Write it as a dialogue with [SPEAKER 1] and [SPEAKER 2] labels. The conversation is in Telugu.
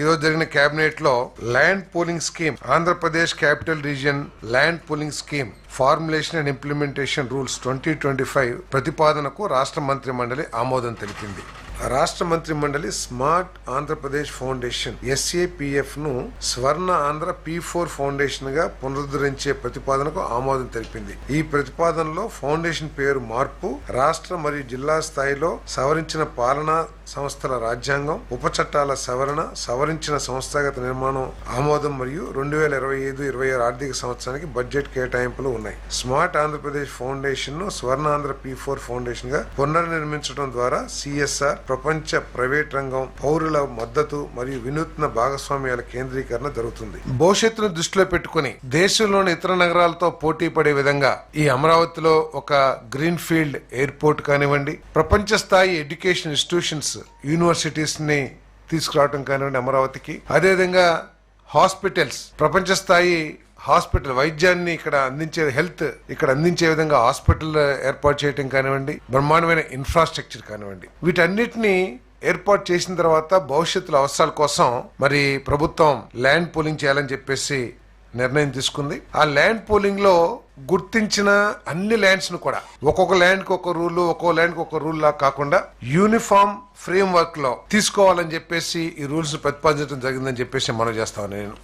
[SPEAKER 1] ఈరోజు జరిగిన కేబినెట్లో land pooling scheme Andhra Pradesh capital region land pooling scheme formulation and implementation rules twenty twenty five ప్రతిపాదనకు రాష్ట్ర మంత్రి మండలి ఆమోదం తెలిపింది. రాష్ట్ర మంత్రి మండలి స్మార్ట్ ఆంధ్రప్రదేశ్ ఫౌండేషన్ ఎస్ఏపిఎఫ్ను స్వర్ణ ఆంధ్ర పి ఫోర్ ఫౌండేషన్గా పునరుద్ధరించే ప్రతిపాదనకు ఆమోదం తెలిపింది. ఈ ప్రతిపాదనలో ఫౌండేషన్ పేరు మార్పు రాష్ట్ర మరియు జిల్లా స్థాయిలో సవరించిన పాలనా సంస్థల రాజ్యాంగం ఉప చట్టాల సవరణ సవరించిన సంస్థాగత నిర్మాణం ఆమోదం మరియు రెండు వేల ఇరవై ఐదు ఇరవై ఆరు ఆర్థిక సంవత్సరానికి బడ్జెట్ కేటాయింపులు ఉన్నాయి. స్మార్ట్ ఆంధ్రప్రదేశ్ ఫౌండేషన్ను స్వర్ణాంధ్ర పి ఫోర్ ఫౌండేషన్గా పునర్నిర్మించడం ద్వారా సిఎస్ఆర్ ప్రపంచ ప్రైవేట్ రంగం పౌరుల మద్దతు మరియు వినూత్న భాగస్వామ్యాల కేంద్రీకరణ జరుగుతుంది. భవిష్యత్తును దృష్టిలో పెట్టుకుని దేశంలోని ఇతర నగరాలతో పోటీ పడే విధంగా ఈ అమరావతిలో ఒక గ్రీన్ ఫీల్డ్ ఎయిర్పోర్ట్ కానివ్వండి ప్రపంచ స్థాయి ఎడ్యుకేషన్ ఇన్స్టిట్యూషన్స్ యూనివర్సిటీస్ని తీసుకురావడం కానివ్వండి అమరావతికి. అదేవిధంగా హాస్పిటల్స్ ప్రపంచ స్థాయి హాస్పిటల్ వైద్యాన్ని ఇక్కడ అందించే హెల్త్ ఇక్కడ అందించే విధంగా హాస్పిటల్ ఏర్పాటు చేయడం కానివ్వండి బ్రహ్మాండమైన ఇన్ఫ్రాస్ట్రక్చర్ కానివ్వండి వీటన్నిటిని ఏర్పాటు చేసిన తర్వాత భవిష్యత్తులో అవసరాల కోసం మరి ప్రభుత్వం ల్యాండ్ పోలింగ్ చేయాలని చెప్పేసి నిర్ణయం తీసుకుంది. ఆ ల్యాండ్ పోలింగ్లో గుర్తించిన అన్ని ల్యాండ్స్ను కూడా ఒక్కొక్క ల్యాండ్కి ఒక రూల్ ఒక్కో ల్యాండ్కి ఒక రూల్ లా కాకుండా యూనిఫామ్ ఫ్రేమ్ వర్క్లో తీసుకోవాలని చెప్పేసి ఈ రూల్స్ ప్రతిపాదించడం జరిగిందని చెప్పేసి మనం చేస్తాను నేను.